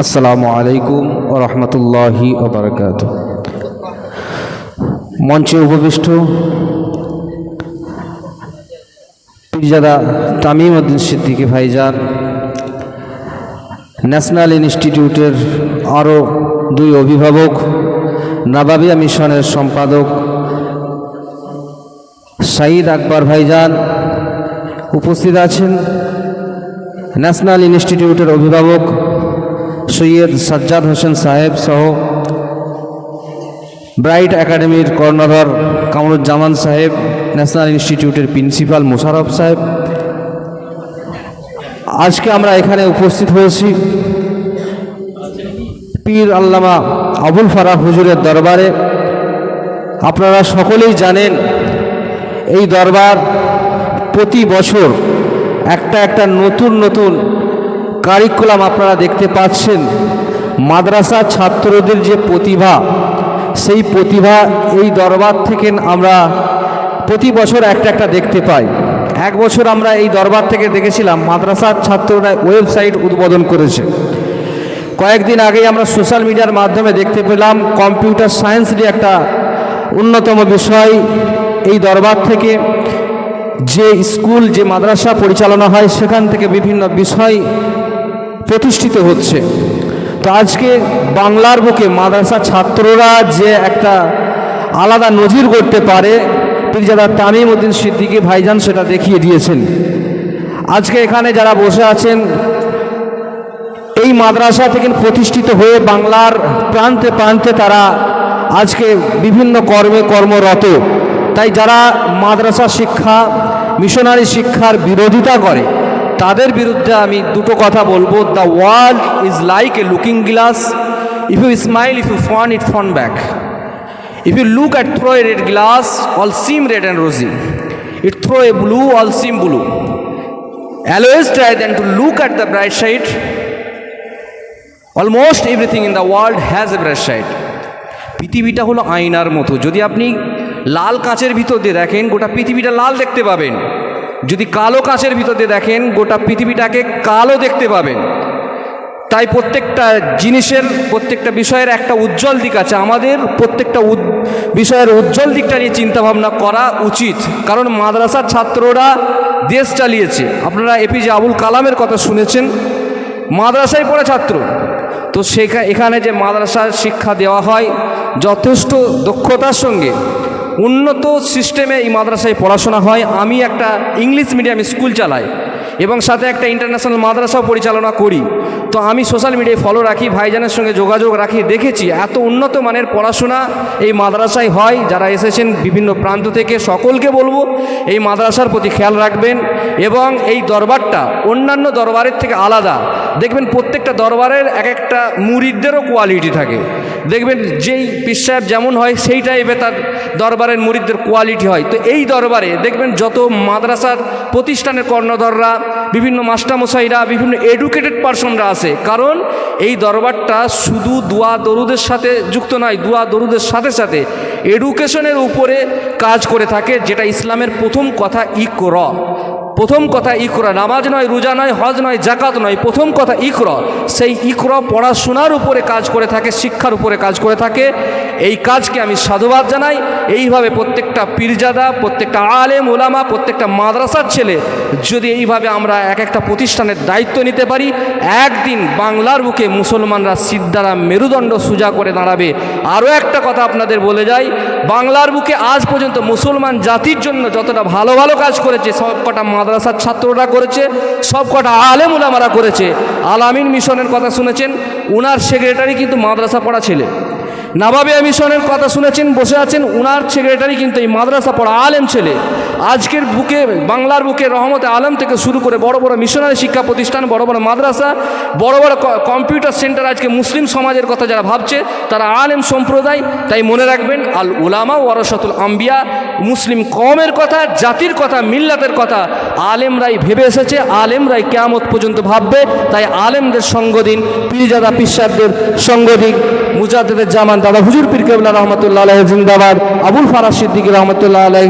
আসসালামু আলাইকুম ও রহমতুল্লাহি ওবরাকাত মঞ্চে উপবিষ্ট পীরজাদা তামিম উদ্দিন সিদ্দিকী ভাইজান, ন্যাশনাল ইনস্টিটিউটের আরও দুই অভিভাবক, নাবাবিয়া মিশনের সম্পাদক সাঈদ আকবর ভাইজান উপস্থিত আছেন, ন্যাশনাল ইনস্টিটিউটের অভিভাবক সৈয়দ সাজ্জাদ হোসেন সাহেব সহ ব্রাইট একাডেমির কর্ণধর কামরুজ্জামান সাহেব, ন্যাশনাল ইনস্টিটিউটের প্রিন্সিপাল মোশারফ সাহেব। আজকে আমরা এখানে উপস্থিত হয়েছি পীর আল্লামা আবুল ফারাহ হুজুরের দরবারে। আপনারা সকলেই জানেন, এই দরবার প্রতি বছর একটা একটা নতুন নতুন কারিকুলাম আপনারা দেখতে পাচ্ছেন, মাদ্রাসা ছাত্রদের যে প্রতিভা, সেই প্রতিভা এই দরবার থেকে আমরা প্রতি বছর একটা একটা দেখতে পাই। এক বছর আমরা এই দরবার থেকে দেখেছিলাম মাদ্রাসার ছাত্ররা ওয়েবসাইট উদ্বোধন করেছে। কয়েকদিন আগেই আমরা সোশ্যাল মিডিয়ার মাধ্যমে দেখতে পেলাম, কম্পিউটার সায়েন্স নিয়ে একটা অন্যতম বিষয় এই দরবার থেকে। যে স্কুল, যে মাদ্রাসা পরিচালনা হয়, সেখান থেকে বিভিন্ন বিষয় প্রতিষ্ঠিত হচ্ছে। তো আজকে বাংলার বুকে মাদ্রাসা ছাত্ররা যে একটা আলাদা নজির করতে পারে, পীরজাদা তামিম উদ্দিন সিদ্দিকী ভাইজান সেটা দেখিয়ে দিয়েছেন। আজকে এখানে যারা বসে আছেন, এই মাদ্রাসা থেকে প্রতিষ্ঠিত হয়ে বাংলার প্রান্তে প্রান্তে তারা আজকে বিভিন্ন কর্মে কর্মরত। তাই যারা মাদ্রাসা শিক্ষা, মিশনারি শিক্ষার বিরোধিতা করে তাদের বিরুদ্ধে আমি দুটো কথা বলব। The world is like a looking glass if you smile if you frown it frown back if you look at through a red glass all seem red and rosy it through a blue all seem blue always try then to look at the bright side. Almost everything in the world has a bright side পৃথিবীটা হলো আয়নার মতো। যদি আপনি লাল কাঁচের ভিতর দিয়ে দেখেন, গোটা পৃথিবীটা লাল দেখতে পাবেন। যদি কালো কাঁচের ভিতর দিয়ে দেখেন, গোটা পৃথিবীটাকে কালো দেখতে পাবেন। তাই প্রত্যেকটা জিনিসের, প্রত্যেকটা বিষয়ের একটা উজ্জ্বল দিক আছে। আমাদের প্রত্যেকটা বিষয়ের উজ্জ্বল দিকটা নিয়ে চিন্তাভাবনা করা উচিত। কারণ মাদ্রাসার ছাত্ররা দেশ চালিয়েছে। আপনারা এপিজে আবুল কালামের কথা শুনেছেন। মাদ্রাসায় পড়া ছাত্র। তো সেখানে এখানে যে মাদ্রাসার শিক্ষা দেওয়া হয়, যথেষ্ট দক্ষতার সঙ্গে। উন্নত সিস্টেমে এই মাদ্রাসায় পড়াশোনা হয়। আমি একটা ইংলিশ মিডিয়াম স্কুল চালাই। এবং সাথে একটা ইন্টারন্যাশনাল মাদ্রাসাও পরিচালনা করি। তো আমি সোশ্যাল মিডিয়ায় ফলো রাখি, ভাইজানের সঙ্গে যোগাযোগ রাখি, দেখেছি এত উন্নত মানের পড়াশোনা এই মাদ্রাসায় হয়। যারা এসেছেন বিভিন্ন প্রান্ত থেকে, সকলকে বলব, এই মাদ্রাসার প্রতি খেয়াল রাখবেন এবং এই দরবারটা অন্যান্য দরবারের থেকে আলাদা। দেখবেন প্রত্যেকটা দরবারের এক একটা মুরিদদেরও কোয়ালিটি থাকে। দেখবেন যেই পীর সাহেব যেমন হয়, সেই টাইপে তার দরবারের মুরিদদের কোয়ালিটি হয়। তো এই দরবারে দেখবেন যত মাদ্রাসার প্রতিষ্ঠানের কর্ণধররা বিভিন্ন মাস্টারমশাইরা, বিভিন্ন এডুকেটেড পার্সনরা আছে। কারণ এই দরবারটা শুধু দোয়া দরুদের সাথে যুক্ত নয়, দোয়া দরুদের সাথে সাথে এডুকেশনের উপরে কাজ করে থাকে, যেটা ইসলামের প্রথম কথা ইকর। প্রথম কথা ইকরা, নামাজ নয়, রোজা নয়, হজ নয় জাকাত নয়। প্রথম কথা ইকর, সেই ইকর পড়াশোনার উপরে কাজ করে থাকে, শিক্ষার উপরে কাজ করে থাকে। এই কাজকে আমি সাধুবাদ জানাই। এইভাবে প্রত্যেকটা পীরজাদা, প্রত্যেকটা আলেম, ওলামা, প্রত্যেকটা মাদ্রাসার ছেলে যদি এইভাবে আমরা এক একটা প্রতিষ্ঠানের দায়িত্ব নিতে পারি, একদিন বাংলার বুকে মুসলমানরা সিদ্ধারা মেরুদণ্ড সোজা করে দাঁড়াবে। আরও একটা কথা আপনাদের বলে যাই, বাংলার বুকে আজ পর্যন্ত মুসলমান জাতির জন্য যতটা ভালো ভালো কাজ করেছে সব কটা মাদ্রাসার ছাত্ররা করেছে, সব কটা আলেম উলামারা করেছে। আলামিন মিশনের কথা শুনেছেন ওনার সেক্রেটারি কিন্তু মাদ্রাসা পড়া ছেলে। নাবাবিয়া মিশনের কথা শুনেছেন, বসে আছেন, উনার সেক্রেটারি কিন্তু এই মাদ্রাসা পড়া আলেম ছেলে। আজকের বুকে, বাংলার বুকে রহমতে আলম থেকে শুরু করে বড় বড় মিশনারি শিক্ষা প্রতিষ্ঠান, বড় বড় মাদ্রাসা, বড় বড় কম্পিউটার সেন্টার আজকে মুসলিম সমাজের কথা যারা ভাবছে, তারা আলেম সম্প্রদায়, তাই মনে রাখবেন, আল উলামা ওয়ারসাতুল আম্বিয়া মুসলিম কমের কথা, জাতির কথা, মিল্লাতের কথা, আলেমরাই ভেবে এসেছে, আলেমরাই কেয়ামত পর্যন্ত ভাববে, তাই আলেমদের সঙ্গ দিন, পীরজাদা পিসাবদের সঙ্গ দিন। মুজাদ্দের জামান দাদা হুজুর পীর কেবলা রহমতুল্লাহ আলহ জিন্দাবাদ। আবুল ফারাজ সিদ্দিক রহমতুল্লাহ আলহ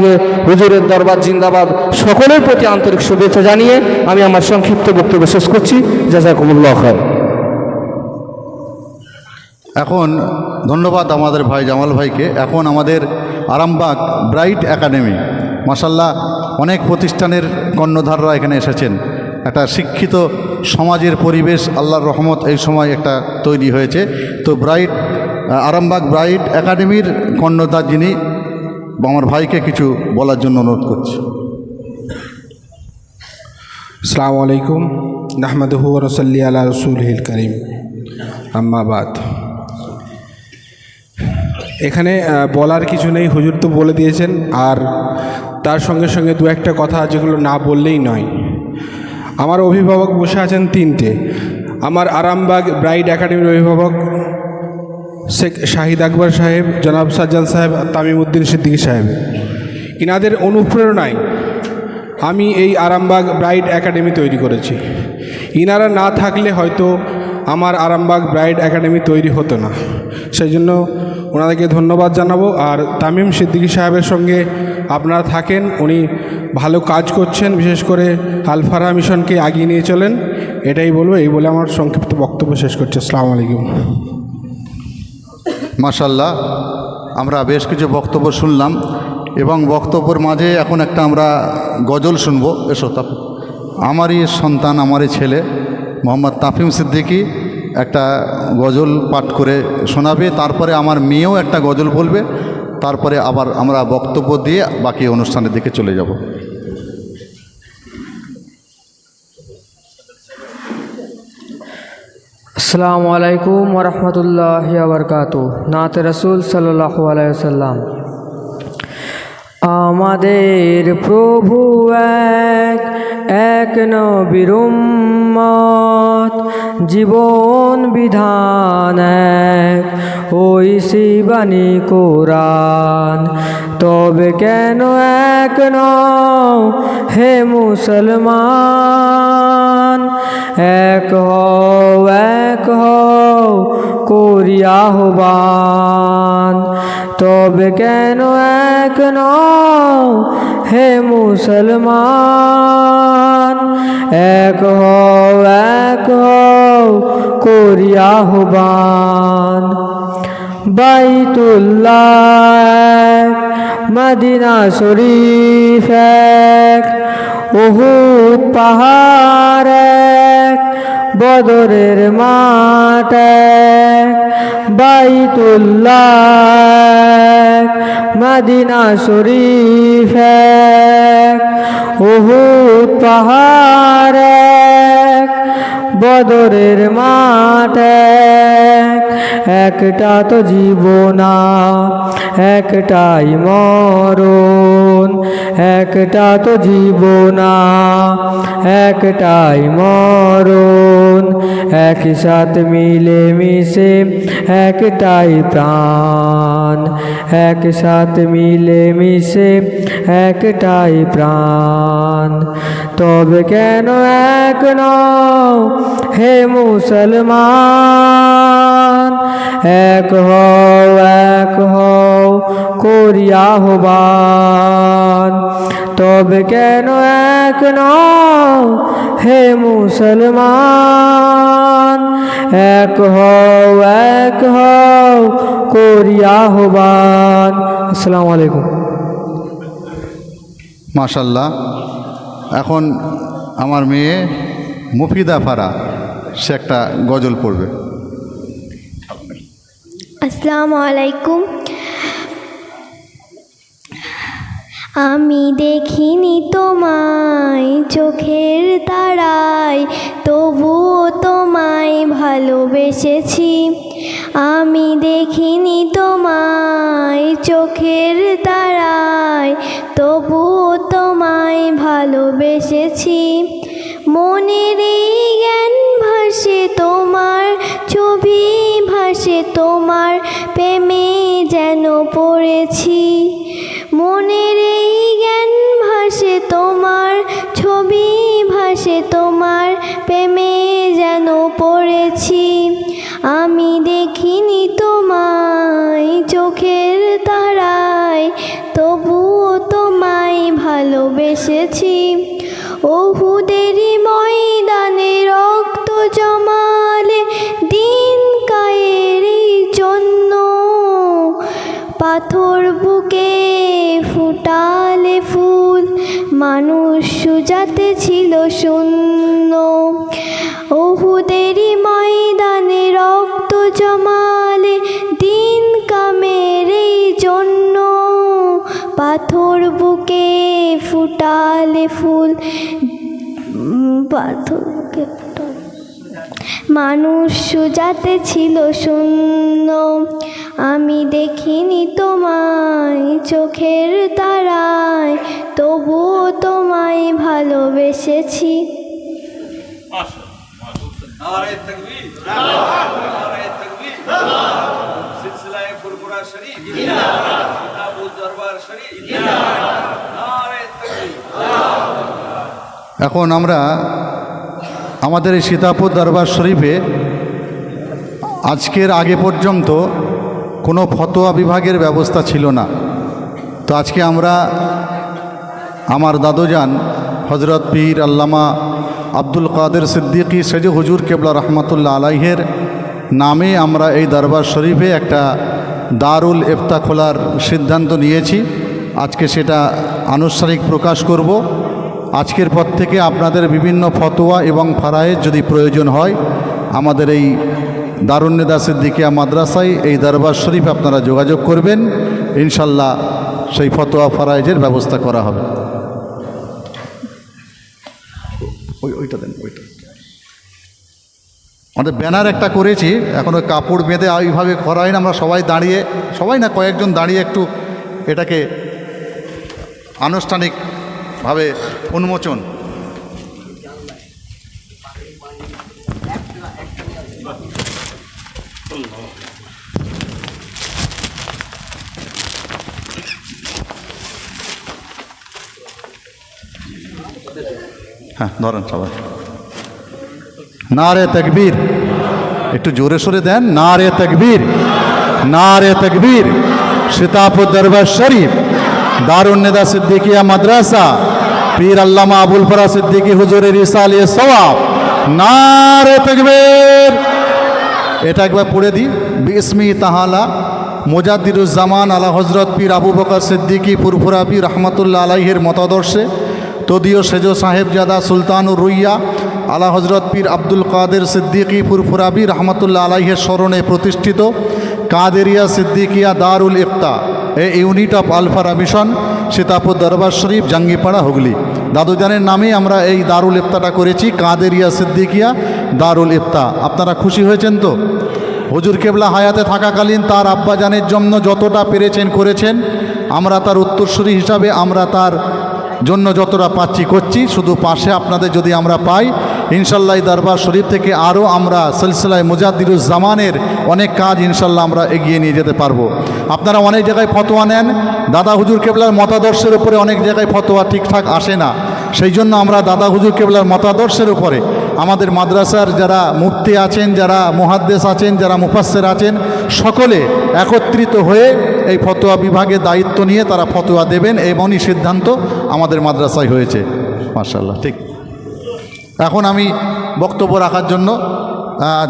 হুজুরের দরবার জিন্দাবাদ। সকলের প্রতি আন্তরিক শুভেচ্ছা জানিয়ে আমি আমার সংক্ষিপ্ত বক্তব্য শেষ করছি। জাজাকুমুল্লাহ খায় এখন ধন্যবাদ আমাদের ভাই জামাল ভাইকে। এখন আমাদের আরামবাগ ব্রাইট একাডেমি মাসাল্লাহ অনেক প্রতিষ্ঠানের কর্ণধাররা এখানে এসেছেন। একটা শিক্ষিত সমাজের পরিবেশ, আল্লাহর রহমত এই সময় একটা তৈরি হয়েছে। তো ব্রাইট আরামবাগ ব্রাইট একাডেমির কর্ণধার যিনি আমার ভাইকে কিছু বলার জন্য অনুরোধ করছি। আসসালামু আলাইকুম। নাহমাদহু রসল্লি আলা রসুল হিল করিম আম্মাবাদ এখানে বলার কিছু নেই, হুজুর তো বলে দিয়েছেন। আর তার সঙ্গে সঙ্গে দু একটা কথা যেগুলো না বললেই নয়। আমার অভিভাবক বসে আছেন তিনটে। আমার আরামবাগ ব্রাইড একাডেমির অভিভাবক শেখ শাহিদ আকবর সাহেব, জনাব সাজ্জাদ সাহেব, তামিমুদ্দিন সিদ্দিকী সাহেব। ইনাদের অনুপ্রেরণায় আমি এই আরামবাগ ব্রাইড একাডেমি তৈরি করেছি। ইনারা না থাকলে হয়তো আমার আরামবাগ ব্রাইড একাডেমি তৈরি হতো না। সেই জন্য ওনাদেরকে ধন্যবাদ জানাব। আর তামিম সিদ্দিকী সাহেবের সঙ্গে আপনারা থাকেন, উনি ভালো কাজ করছেন, বিশেষ করে আলফারা মিশনকে এগিয়ে নিয়ে চলেন। এটাই বলব, এই বলে আমার সংক্ষিপ্ত বক্তব্য শেষ করছি। আসসালামু আলাইকুম। মাশাল্লাহ, আমরা বেশ কিছু বক্তব্য শুনলাম এবং বক্তব্যের মাঝে এখন একটা আমরা গজল শুনব। এসো তাপ, আমারই সন্তান, আমারই ছেলে, মোহাম্মদ তাফিম সিদ্দিকী একটা গজল পাঠ করে শোনাবে, তারপরে আমার মেয়েও একটা গজল বলবে, তারপরে আবার আমরা বক্তব্য দিয়ে বাকি অনুষ্ঠানের দিকে চলে যাব। আসসালামু আলাইকুম ওরহমতুল্লাহ বরকাত নাত রসুল সাল্লাহ আলাইসাল্লাম আমাদের প্রভু এক এক নবীর উম্মত, জীবন বিধান এক। ওই শিবানী কোরআন, তবে কেন এক নও হে মুসলমান? এক হও এক হও, করি আহ্বান। তবে কেন এক হে মুসলমান? এক হও এক হও করি আহ্বান। বাইতুল্লাহ, মদিনা শরীফ এক উহুদ পাহাড় বদরের মাঠে বাইতুল্লাহ মদিনা শরীফ ওহু পাহাড় বদরের মাঠ একটা তো জীবনা, একটাই মরণ, একটা তো জীবনা, একটাই মরণ, একসাথে মিলে মিশে একটাই প্রাণ, একসাথে মিলে মিশে একটাই প্রাণ। তবে কেন এক হে মুসলমান? এক হও এক হও করি আহ্বান। তবে কেন এক হে মুসলমান? এক হও এক হও করি আহ্বান। আসসালামু আলাইকুম। মাশাল্লাহ। এখন আমার মেয়ে মুফিদা ফারা, সে একটা গজল পড়বে। আসসালামু আলাইকুম। আমি দেখিনি তোমায় চোখের তারায়, তবুও তোমায় ভালোবেসেছি। আমি দেখিনি তোমায় চোখের তারায়, তবুও তোমায় ভালোবেসেছি। মনের জ্ঞান ভাসে তোমার, ছবি ভাসে তোমার, প্রেমে যেন পড়েছি। মনের জ্ঞান ভাসে তোমার, ছবি ভাসে তোমার, প্রেমে যেন পড়েছি। আমি দেখিনি তোমায় চোখের তারায় তোমায় ভালোবেসেছি। ওহুদেরই ময়দানে রক্ত জমালে দিন কায়ের জন্য। পাথর বুকে ফুটালে ফুল, মানুষ সুজাতে ছিল শূন্য। ওহু ফুটালে ফুল উম, পাথর বুকে ফুটালে মানুষ সুজাতে ছিল শূন্য আমি দেখিনি তোমায় চোখের তারায় তবুও তোমায় ভালোবেসেছি। এখন আমরা আমাদের এই সীতাপুর দরবার শরীফে আজকের আগে পর্যন্ত কোনো ফতোয়া বিভাগের ব্যবস্থা ছিল না। তো আজকে আমরা আমার দাদুজান হজরত পীর আল্লামা আব্দুল কাদের সিদ্দিকী সেজ হুজুর কেবলা রহমতুল্লাহ আলাইহের নামে আমরা এই দরবার শরীফে একটা দারুল এফতা খোলার সিদ্ধান্ত নিয়েছি। আজকে সেটা আনুষ্ঠানিক প্রকাশ করব। আজকের পর থেকে আপনাদের বিভিন্ন ফতোয়া এবং ফারায়ের যদি প্রয়োজন হয়, আমাদের এই দারুন্নেদা দিকে মাদ্রাসায়, এই দরবার শরীফ আপনারা যোগাযোগ করবেন। ইনশাল্লাহ সেই ফতোয়া ফারায়েজের ব্যবস্থা করা হবে। ওইটা দেন, ওইটা। আমাদের ব্যানার একটা করেছি, এখন ওই কাপড় বেঁধে ওইভাবে করা হয় না আমরা সবাই দাঁড়িয়ে, সবাই না কয়েকজন দাঁড়িয়ে একটু এটাকে আনুষ্ঠানিকভাবে উন্মোচন। হ্যাঁ ধরেন সবাই। না রে তকবীর। একটু জোরে সোরে দেন। না রে তকবীর। না রে তকবীর। সীতাপুর দরবার শরীফ। দারুন্নেদা সিদ্দিকিয়া মাদ্রাসা, পীর আল্লামা আবুল ফরা সিদ্দিকি হুজুরের ইসালে সওয়াব। না রে তকবীর। এটা একবার পড়ে দিই। বিসমি তাহালা মোজাদ্দিরুজ্জামান আলা হজরত পীর আবু বকর সিদ্দিকি সিদ্দিকী ফুরফুরাবি রহমতুল্লাহ আলাইহের মতাদর্শে। তদীয় সেজ সাহেবজাদা সুলতানুর রুইয়া আলা হজরত পীর আব্দুল কাদের সিদ্দিকী ফুরফুরাবি রহমতুল্লাহ আলাইহের স্মরণে প্রতিষ্ঠিত। Qadiria Siddiquia Darul Ifta, a unit of Alfara mission Sitapur Darbar Sharif, Jangipara, Hooghly. দাদুজানের নামে আমরা এই দারুল ইফতাটা করেছি, কাদেরিয়া সিদ্দিকিয়া দারুল ইফতা। আপনারা খুশি হয়েছেন তো? হুজুর কেবলা হায়াতে থাকাকালীন তার আব্বাজানের জন্য যতটা পেরেছেন, করেছেন। আমরা তার উত্তরসূরি হিসাবে আমরা তার জন্য যতটা পাচ্ছি, করছি। শুধু পাশে আপনাদের যদি আমরা পাই ইনশাল্লাহ দরবার শরীফ থেকে আরও আমরা সিলসিলায় মুজাদ্দিরুজ্জামানের অনেক কাজ ইনশাল্লাহ আমরা এগিয়ে নিয়ে যেতে পারব। আপনারা অনেক জায়গায় ফতোয়া নেন। দাদা হুজুর কেবলার মতাদর্শের উপরে অনেক জায়গায় ফতোয়া ঠিকঠাক আসে না। সেই জন্য আমরা দাদা হুজুর কেবলার মতাদর্শের উপরে আমাদের মাদ্রাসার যারা মুফতি আছেন, যারা মুহাদ্দেস আছেন, যারা মুফাসসের আছেন, সকলে একত্রিত হয়ে এই ফতোয়া বিভাগে দায়িত্ব নিয়ে তারা ফতোয়া দেবেন। এমনই সিদ্ধান্ত আমাদের মাদ্রাসায় হয়েছে। মার্শাল্লাহ ঠিক। এখন আমি বক্তব্য রাখার জন্য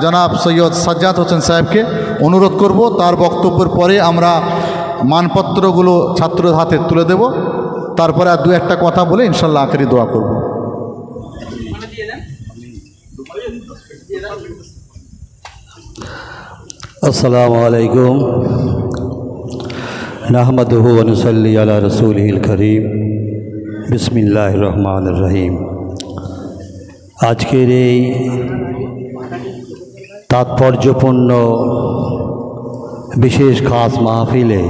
জনাব সৈয়দ সাজ্জাদ হোসেন সাহেবকে অনুরোধ করব, তার বক্তব্যের পরে আমরা মানপত্রগুলো ছাত্রের হাতে তুলে দেব। তারপরে আর দু একটা কথা বলে ইনশাল্লাহ আখেরি দোয়া করব। আসসালামু আলাইকুম। নাহমাদুহু অনুসল্লি আলা রসুলহিল করিম। বিসমিল্লাহ রহমান রহিম। আজকের এই তাৎপর্যপূর্ণ, বিশেষ খাস মাহফিলে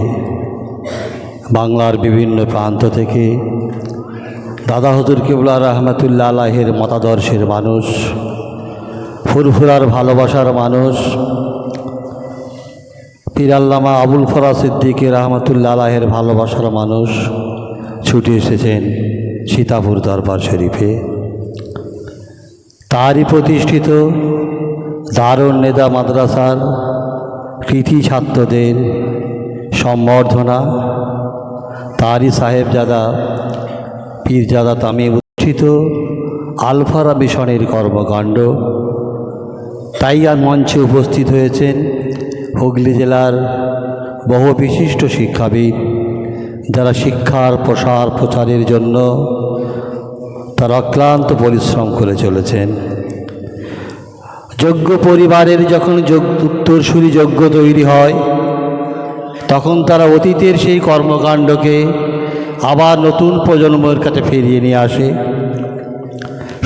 বাংলার বিভিন্ন প্রান্ত থেকে দাদা হজুর কিবলা রহমতুল্লা আলাহের মতাদর্শের মানুষ, ফুরফুরার ভালোবাসার মানুষ পীরাল্লামা আবুল ফরা সিদ্দিকী রহমতুল্লা আলাহের ভালোবাসার মানুষ ছুটে এসেছেন সীতাপুর দরবার শরীফে। তারই প্রতিষ্ঠিত দারুণ নেদা মাদ্রাসার কৃতি ছাত্রদের সম্বর্ধনা। তারই সাহেবজাদা, পীরজাদা তামে উচ্ছিত আলফারা মিশনের কর্মকাণ্ড। তাই আর মঞ্চে উপস্থিত হয়েছেন হুগলি জেলার বহু বিশিষ্ট শিক্ষাবিদ, যারা শিক্ষার প্রসার প্রচারের জন্য তারা অক্লান্ত পরিশ্রম করে চলেছেন। যোগ্য পরিবারের যখন উত্তরসূরি যোগ্য তৈরি হয়, তখন তারা অতীতের সেই কর্মকাণ্ডকে আবার নতুন প্রজন্মের কাছে ফিরিয়ে নিয়ে আসে।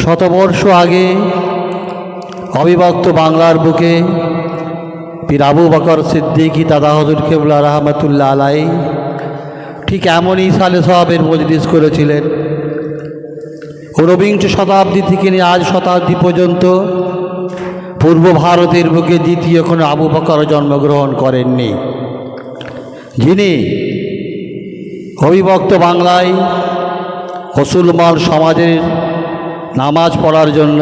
শতবর্ষ আগে অবিভক্ত বাংলার বুকে পীর আবু বকর সিদ্দিকী, দাদা হজুর কেবলা রহমতুল্লাহ আলাই ঠিক এমনই সালে সবের মজলিস করেছিলেন। ঊনবিংশ শতাব্দী থেকে নিয়ে আজ শতাব্দী পর্যন্ত পূর্ব ভারতের বুকে দ্বিতীয় কোনো আবু বকর জন্মগ্রহণ করেননি। যিনি অবিভক্ত বাংলায় মুসলমান সমাজের নামাজ পড়ার জন্য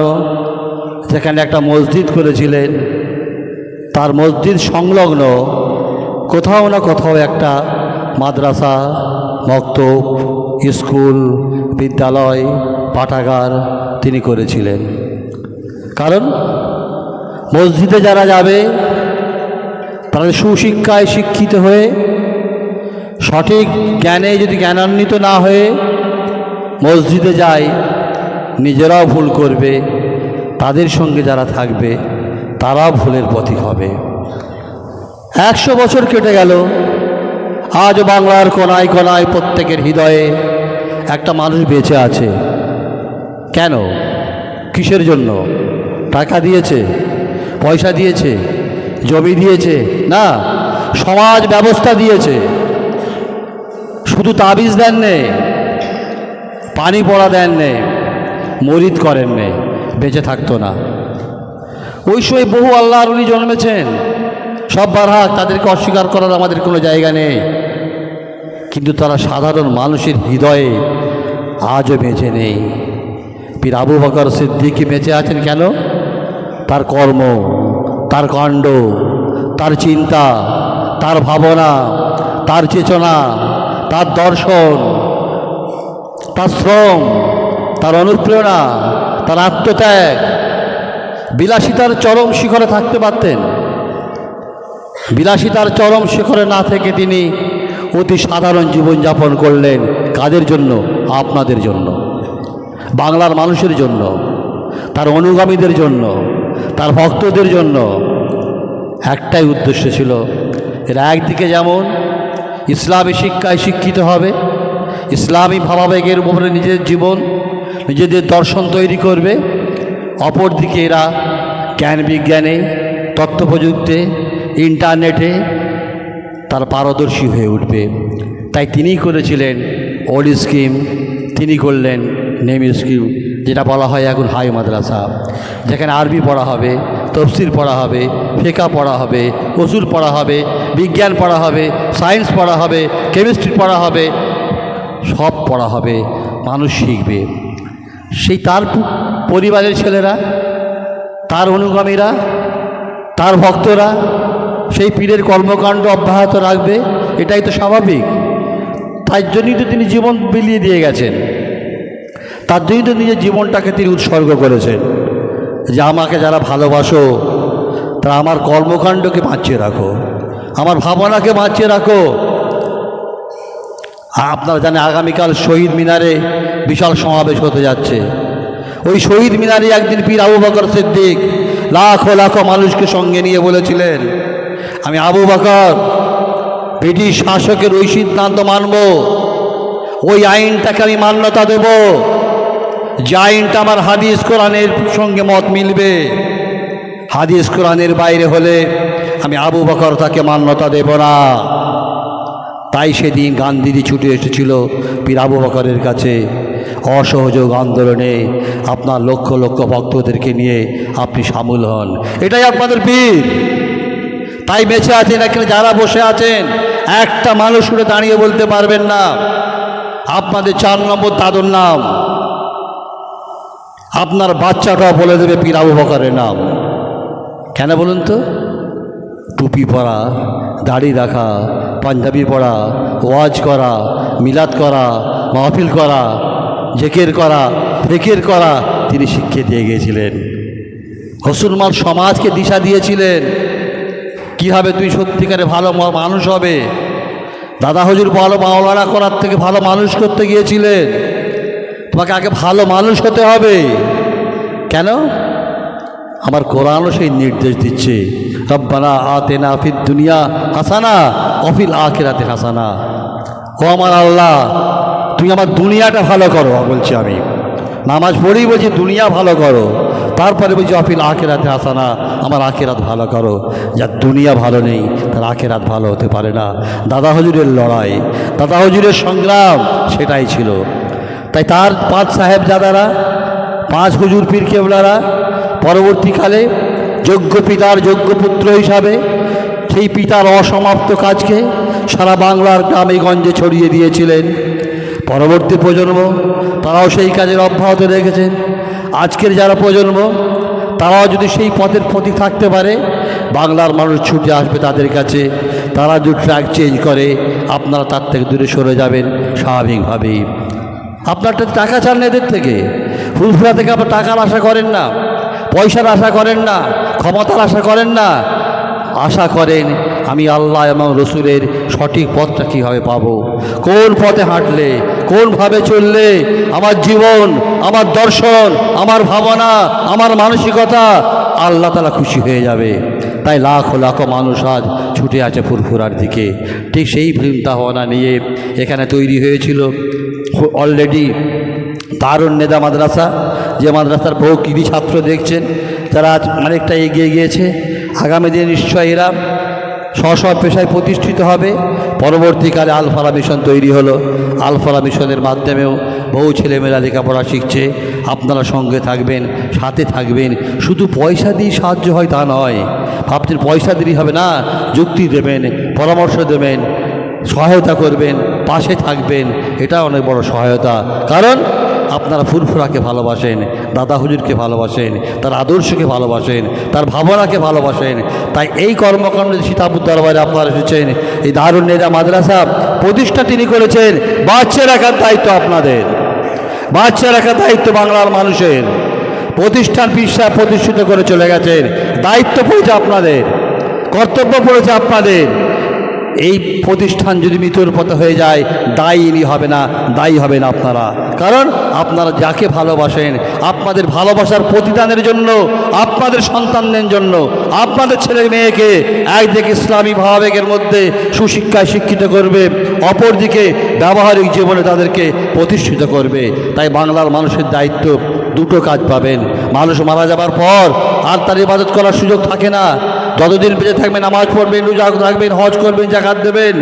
যেখানে একটা মসজিদ করেছিলেন তার মসজিদ সংলগ্ন কোথাও না কোথাও একটা মাদ্রাসা, মক্তব, স্কুল, বিদ্যালয় পাঠাগার তিনি করেছিলেন। কারণ মসজিদে যারা যাবে, তারা সুশিক্ষায় শিক্ষিত হয়ে, সঠিক জ্ঞানে যদি জ্ঞানান্বিত না হয়ে মসজিদে যায়, নিজেরাও ভুল করবে, তাদের সঙ্গে যারা থাকবে, তারাও ভুলের পথিক হবে। একশো বছর কেটে গেল আজ বাংলার কোনায় কোনায় প্রত্যেকের হৃদয়ে একটা মানুষ বেঁচে আছে। কেন? কিসের জন্য? টাকা দিয়েছে? পয়সা দিয়েছে? জমি দিয়েছে? না, সমাজ ব্যবস্থা দিয়েছে। শুধু তাবিজ দেন নে, পানি পড়া দেন নে, মরিদ করেন নে, বেঁচে থাকতো না। ওই সময় বহু আল্লাহর উলি জন্মেছেন। সব বারহাক তাদেরকে অস্বীকার করার আমাদের কোনো জায়গা নেই। কিন্তু তারা সাধারণ মানুষের হৃদয়ে আজও বেঁচে নেই। পীর আবু বকর সিদ্দিকি বেঁচে আছেন কেন তার কর্ম তার কাণ্ড তার চিন্তা তার ভাবনা তার চেতনা তার দর্শন তার শ্রম তার অনুপ্রেরণা তার আত্মত্যাগ বিলাসিতার চরম শিখরে থাকতে পারতেন। বিলাসিতার চরম শিখরে না থেকে তিনি অতি সাধারণ জীবনযাপন করলেন কাদের জন্য? আপনাদের জন্য। বাংলার মানুষের জন্য, তার অনুগামীদের জন্য, তার ভক্তদের জন্য একটাই উদ্দেশ্য ছিল, এরা একদিকে যেমন ইসলামী শিক্ষায় শিক্ষিত হবে, ইসলামী ভাবাবেগের উপরে নিজের জীবন, নিজেদের দর্শন তৈরি করবে, অপরদিকে এরা জ্ঞান বিজ্ঞানে তথ্য প্রযুক্তি ইন্টারনেটে তার পারদর্শী হয়ে উঠবে। তাই তিনিই করেছিলেন, ওল্ড স্কিম, তিনি করলেন নেম স্কিম যেটা বলা হয় এখন হাই মাদ্রাসা। যেখানে আরবি পড়া হবে তফসির পড়া হবে, ফেকা পড়া হবে ওসুল পড়া হবে, বিজ্ঞান পড়া হবে, সায়েন্স পড়া হবে, কেমিস্ট্রি পড়া হবে, সব পড়া হবে, মানুষ শিখবে। সেই তার পরিবারের ছেলেরা, তার অনুগামীরা, তার ভক্তরা, সেই পীরের কর্মকাণ্ড অব্যাহত রাখবে, এটাই তো স্বাভাবিক। তার জন্যই তো তিনি জীবন বিলিয়ে দিয়ে গেছেন। তার জন্যই তো নিজের জীবনটাকে তিনি উৎসর্গ করেছেন। যে আমাকে যারা ভালোবাসো, তারা আমার কর্মকাণ্ডকে বাঁচিয়ে রাখো, আমার ভাবনাকে বাঁচিয়ে রাখো। আপনারা জানেন, আগামীকাল শহীদ মিনারে বিশাল সমাবেশ হতে যাচ্ছে। ওই শহীদ মিনারে একদিন পীর আবু বকর সিদ্দিক লাখো লাখো মানুষকে সঙ্গে নিয়ে বলেছিলেন, আমি আবু বকর, ব্রিটিশ শাসকের ওই সিদ্ধান্ত মানব, ওই আইনটাকে আমি মান্যতা দেব আইনটা আমার হাদিস কোরআনের সঙ্গে মত মিলবে। হাদিস কোরআনের বাইরে হলে আমি আবু বকর তাকে মান্যতা দেব না। তাই সেদিন গান্ধীজি ছুটে এসেছিল পীর আবু বকরের কাছে। অসহযোগ আন্দোলনে আপনার লক্ষ লক্ষ ভক্তদেরকে নিয়ে আপনি সামিল হন। এটাই আপনাদের পীর। তাই বেঁচে আছেন এখানে যারা বসে আছেন, একটা মানুষ উঠে দাঁড়িয়ে বলতে পারবেন না। আপনাদের চার নম্বর দাদুর নাম। আপনার বাচ্চাটাও বলে দেবে, পীর আবু বকরের নাম। কেন বলুন তো? টুপি পরা, দাড়ি রাখা, পাঞ্জাবি পরা, ওয়াজ করা, মিলাদ করা, মাহফিল করা, জেকের করা, ফেকের করা, তিনি শিক্ষা দিয়ে গিয়েছিলেন। মুসলমান সমাজকে দিশা দিয়েছিলেন। কীভাবে তুই সত্যিকারে ভালো মানুষ হবে। দাদা হজুর ভালো মাওলানা করার থেকে ভালো মানুষ করতে গিয়েছিলেন। তোমাকে আগে ভালো মানুষ হতে হবে। কেন? আমার কোরআনও সেই নির্দেশ দিচ্ছে। রব্বানা আতেনা ফিদ দুনিয়া হাসানা অফিল আখেরাতে হাসানা। ও আমার আল্লাহ, তুমি আমার দুনিয়াটা ভালো করো, বলছি আমি। নামাজ পড়েই বলছি, দুনিয়া ভালো করো। তারপরে বলছি অফিল আখেরাতে হাসানা, আমার আখেরাত ভালো করো। যার দুনিয়া ভালো নেই, তার আখেরাত ভালো হতে পারে না। দাদা হজুরের লড়াই, দাদা হজুরের সংগ্রাম, সেটাই ছিল। তাই তার পাঁচ সাহেব দাদারা পাঁচ হুজুর পীর কেবলারা পরবর্তীকালে যোগ্য পিতার যোগ্য পুত্র হিসাবে সেই পিতার অসমাপ্ত কাজকে সারা বাংলার গ্রামে গঞ্জে ছড়িয়ে দিয়েছিলেন। পরবর্তী প্রজন্ম তারাও সেই কাজের অব্যাহত রেখেছেন। আজকের যারা প্রজন্ম, তারাও যদি সেই পথের প্রতি থাকতে পারে, বাংলার মানুষ ছুটে আসবে তাদের কাছে। তারা যদি ট্র্যাক চেঞ্জ করে, আপনারা তার থেকে দূরে সরে যাবেন, স্বাভাবিকভাবেই। আপনার টাকা চান এদের থেকে। ফুলফুলা থেকে আপনার টাকার আশা করেন না, পয়সার আশা করেন না, ক্ষমতার আশা করেন না। আশা করেন আমি আল্লাহ এবং রসুলের সঠিক পথটা কীভাবে পাবো, কোন পথে হাঁটলে কোনভাবে চললে, আমার জীবন, আমার দর্শন, আমার ভাবনা, আমার মানসিকতা আল্লাহ তালা খুশি হয়ে যাবে। তাই লাখো লাখো মানুষ আজ ছুটে আছে ফুরফুরার দিকে। ঠিক সেই চিন্তা ভাবনা নিয়ে এখানে তৈরি হয়েছিল। অলরেডি দারুণ নেদা মাদ্রাসা, যে মাদ্রাসার বহু কৃতি ছাত্র দেখছেন, তারা আজ অনেকটা এগিয়ে গিয়েছে। আগামী দিনে নিশ্চয়ই এরা স্ব স্ব পেশায় প্রতিষ্ঠিত হবে। পরবর্তীকালে আলফালা মিশন তৈরি হলো। আলফালা মিশনের মাধ্যমেও বহু ছেলেমেয়েরা লেখাপড়া শিখছে। আপনারা সঙ্গে থাকবেন, সাথে থাকবেন। শুধু পয়সা দিয়ে সাহায্য হয় তা নয়। ভাবছেন পয়সা দিলেই হবে না, যুক্তি দেবেন, পরামর্শ দেবেন, সহায়তা করবেন। পাশে থাকবেন, এটা অনেক বড় সহায়তা। কারণ আপনারা ফুরফুরাকে ভালোবাসেন, দাদা হুজুরকে ভালোবাসেন, তার আদর্শকে ভালোবাসেন, তার ভাবনাকে ভালোবাসেন। তাই এই কর্মকাণ্ডে সীতাপুর দরবারে আপনারা এসেছেন, এই দারুণ নেতা মাদ্রাসা প্রতিষ্ঠা তিনি করেছেন বাচ্চা রাখার দায়িত্ব আপনাদের। বাচ্চা রাখার দায়িত্ব বাংলার মানুষের। প্রতিষ্ঠান পিসা প্রতিষ্ঠিত করে চলে গেছেন, দায়িত্ব পড়েছে আপনাদের, কর্তব্য পড়েছে আপনাদের। এই প্রতিষ্ঠান যদি মৃত্যুর পথে হয়ে যায়, দায়ী হবে না, দায়ী হবেন আপনারা। কারণ আপনারা যাকে ভালোবাসেন, আপনাদের ভালোবাসার প্রতিদানের জন্য, আপনাদের সন্তানদের জন্য, আপনাদের ছেলে মেয়েকে একদিকে ইসলামী ভাবাবেগের মধ্যে সুশিক্ষায় শিক্ষিত করবে, অপরদিকে ব্যবহারিক জীবনে তাদেরকে প্রতিষ্ঠিত করবে। তাই বাংলার মানুষের দায়িত্ব দুটো কাজ পাবেন। মানুষ মারা যাবার পর আর তার ইবাদত করার সুযোগ থাকে না। যতদিন বেঁচে থাকবেন, নামাজ পড়বেন, রোজা রাখবেন, হজ করবেন, জাকাত দেবেন।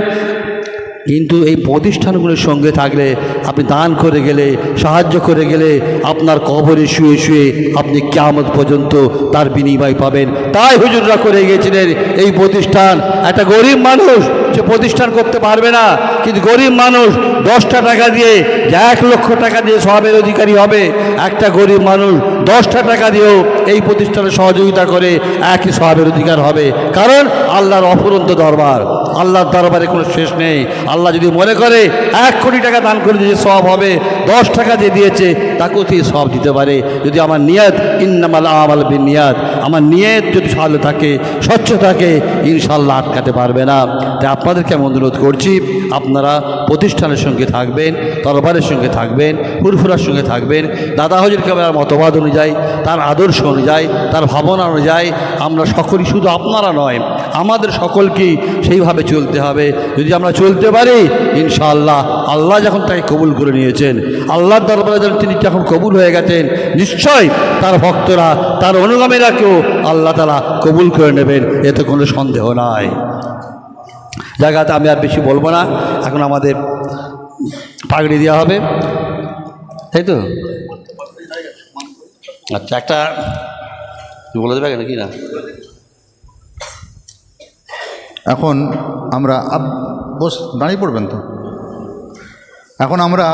কিন্তু এই প্রতিষ্ঠানগুলোর সঙ্গে থাকলে, আপনি দান করে গেলে, সাহায্য করে গেলে আপনার কবরে শুয়ে শুয়ে আপনি কেমন পর্যন্ত তার বিনিময় পাবেন। তাই হুজুররা করে গিয়েছিলেন এই প্রতিষ্ঠান। একটা গরিব মানুষ প্রতিষ্ঠান করতে পারবে না। কিন্তু গরিব মানুষ দশটা টাকা দিয়ে এক লক্ষ টাকা দিয়ে সবের অধিকারী হবে, একটা গরিব মানুষ দশটা টাকা দিয়েও এই প্রতিষ্ঠানে সহযোগিতা করে একই সবের অধিকার হবে। কারণ আল্লাহর অফুরন্ত দরবার, আল্লাহর দরবারে কোনো শেষ নেই। আল্লাহ যদি মনে করে এক কোটি টাকা দান করে দিয়ে সব হবে, দশ টাকা যে দিয়েছে, তাকেও তিনি সব দিতে পারে। যদি আমার নিয়ত, ইন্নামাল আমাল বিন নিয়াত আমার নিয়ত যদি ভালো থাকে, স্বচ্ছ থাকে, ইনশাল্লাহ আটকাতে পারবে না। তাই আপনাদেরকে আমি অনুরোধ করছি, আপনারা প্রতিষ্ঠানের সঙ্গে থাকবেন তরবারের সঙ্গে থাকবেন, ফুরফুরার সঙ্গে থাকবেন, দাদা হজুর কেবলার মতবাদ অনুযায়ী, তার আদর্শ অনুযায়ী, তার ভাবনা অনুযায়ী, আমরা সকলেই শুধু আপনারা নয়, আমাদের সকলকেই সেইভাবে চলতে হবে। যদি আমরা চলতে পারি, ইনশাআল্লাহ আল্লাহ যখন তাকে কবুল করে নিয়েছেন, আল্লাহর দরবারে যখন তিনি যখন কবুল হয়ে গেছেন নিশ্চয় তার ভক্তরা, তার অনুগামীরাকেও আল্লাহ তালা কবুল করে নেবেন, এতে কোনো সন্দেহ নাই। জায়গাতে আমি আর বেশি বলব না। এখন আমাদের পাগড়ি দেওয়া হবে। তাই তো? আচ্ছা একটা বলে দেবে নাকি? না। এখন আমরা বস, দাঁড়িয়ে পড়বেন তো? এখন আমরা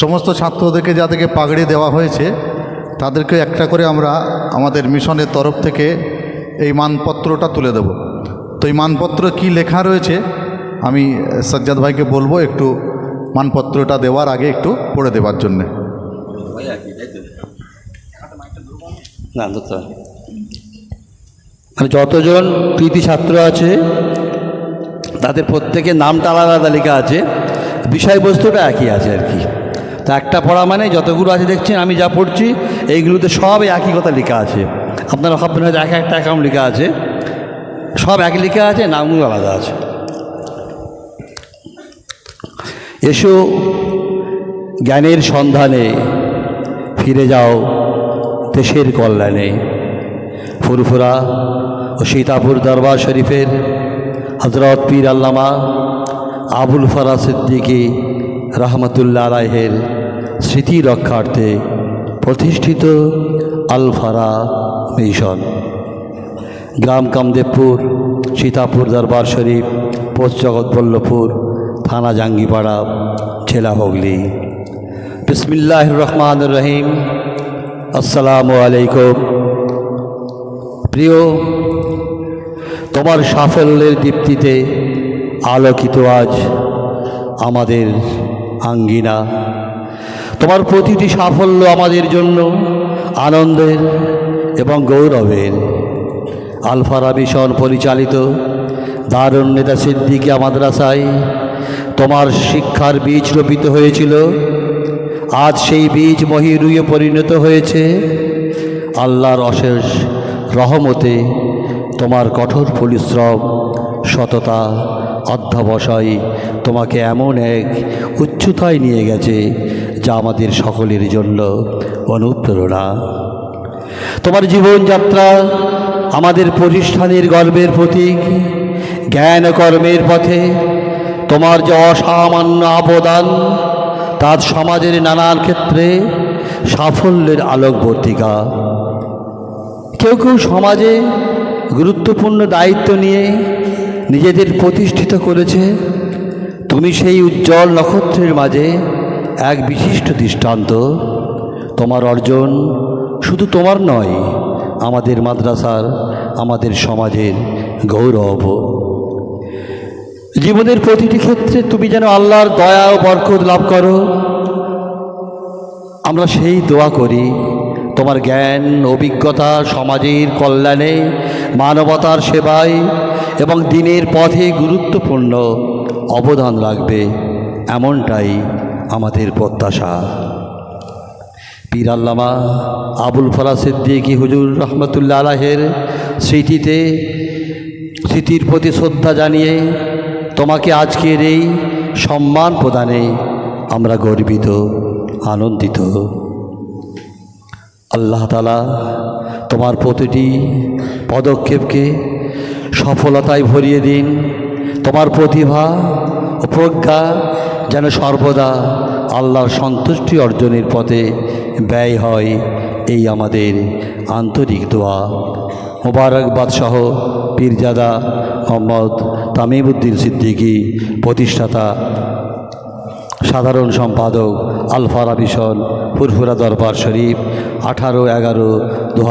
সমস্ত ছাত্রদেরকে যাদেরকে পাগড়ি দেওয়া হয়েছে, তাদেরকে একটা করে আমরা আমাদের মিশনের তরফ থেকে এই মানপত্রটা তুলে দেব। তো এই মানপত্র কি লেখা রয়েছে? আমি সজ্জাদ ভাইকে বলব একটু মানপত্রটা দেওয়ার আগে একটু পড়ে দেওয়ার জন্যে। মানে যতজন কৃতি ছাত্র আছে, তাদের প্রত্যেকের নামটা আলাদা আলাদা লেখা আছে, বিষয়বস্তুটা একই আছে আর কি। তা একটা পড়া মানে যতগুলো আছে দেখছেন, আমি যা পড়ছি, এইগুলোতে সব একই কথা লেখা আছে। আপনারা ভাববেন হয়তো এক একটা অ্যাকাউন্ট লেখা আছে। সব এক লেখা আছে নামগুলো আলাদা আছে। এসো, জ্ঞানের সন্ধানে ফিরে যাও দেশের কল্যাণে। ফুরফুরা ও সীতাপুর দরবার শরীফের হজরত পীর আল্লামা আবুল ফরা সিদ্দিকী রহমতুল্লাহ আলাহের স্মৃতি রক্ষার্থে প্রতিষ্ঠিত আল ফারা মিশন। গ্রাম কামদেবপুর, সীতাপুর দরবার শরীফ, পোস্ট জগৎবল্লভপুর থানা জাঙ্গিপাড়া, জেলা হুগলি। বিসমিল্লাহ রহমান রহিম। আসসালামু আলাইকুম। প্রিয়, তোমার সাফল্যের দীপ্তিতে আলোকিত আজ আমাদের আঙ্গিনা। তোমার প্রতিটি সাফল্য আমাদের জন্য আনন্দের এবং গৌরবের। আলফারা মিশন পরিচালিত। দারুণ নেতা সিদ্দিকিয়া মাদ্রাসায় তোমার শিক্ষার বীজ রোপিত হয়েছিল। আজ সেই বীজ মহিরুয়ে পরিণত হয়েছে। আল্লাহর অশেষ রহমতে তোমার কঠোর পরিশ্রম, সততা, অধ্যাবসায় তোমাকে এমন এক উচ্চতায় নিয়ে গেছে যা আমাদের সকলের জন্য অনুপ্রেরণা। তোমার জীবনযাত্রা আমাদের প্রতিষ্ঠানের গর্বের প্রতীক জ্ঞান কর্মের পথে তোমার যে অসামান্য অবদান, তার সমাজের নানান ক্ষেত্রে সাফল্যের আলোকবর্তিকা। কেউ কেউ সমাজে গুরুত্বপূর্ণ দায়িত্ব নিয়ে নিজেদের প্রতিষ্ঠিত করেছে, তুমি সেই উজ্জ্বল নক্ষত্রের মাঝে এক বিশিষ্ট দৃষ্টান্ত। তোমার অর্জন শুধু তোমার নয় আমাদের মাদ্রাসার, আমাদের সমাজের গৌরব। জীবনের প্রতিটি ক্ষেত্রে তুমি যেন আল্লাহর দয়া ও বরকত লাভ করো। আমরা সেই দোয়া করি, তোমার জ্ঞান, অভিজ্ঞতা, সমাজের কল্যাণে, মানবতার সেবায় এবং দিনের পথে গুরুত্বপূর্ণ অবদান রাখবে, এমনটাই আমাদের প্রত্যাশা। পীর আল্লামা আবুল ফলা সিদ্দিকী হুজুর রহমতুল্লা আলাহের স্মৃতিতে, স্মৃতির প্রতি শ্রদ্ধা জানিয়ে তোমাকে আজকের এই সম্মান প্রদানে আমরা গর্বিত, আনন্দিত। আল্লাহ তালা তোমার প্রতিটি পদক্ষেপকে সফলতায় ভরিয়ে দিন। তোমার প্রতিভা ও প্রজ্ঞা যেন সর্বদা আল্লাহর সন্তুষ্টি অর্জনের পথে ব্যয় হয় এই আমাদের আন্তরিক দোয়া। মোবারকবাদ সহ পীরজাদা মোহাম্মদ তামিমুদ্দিন সিদ্দিকী, প্রতিষ্ঠাতা, সাধারণ সম্পাদক আলফারা মিশন, ফুরফুরা দরবার শরীফ, আঠারো এগারো দু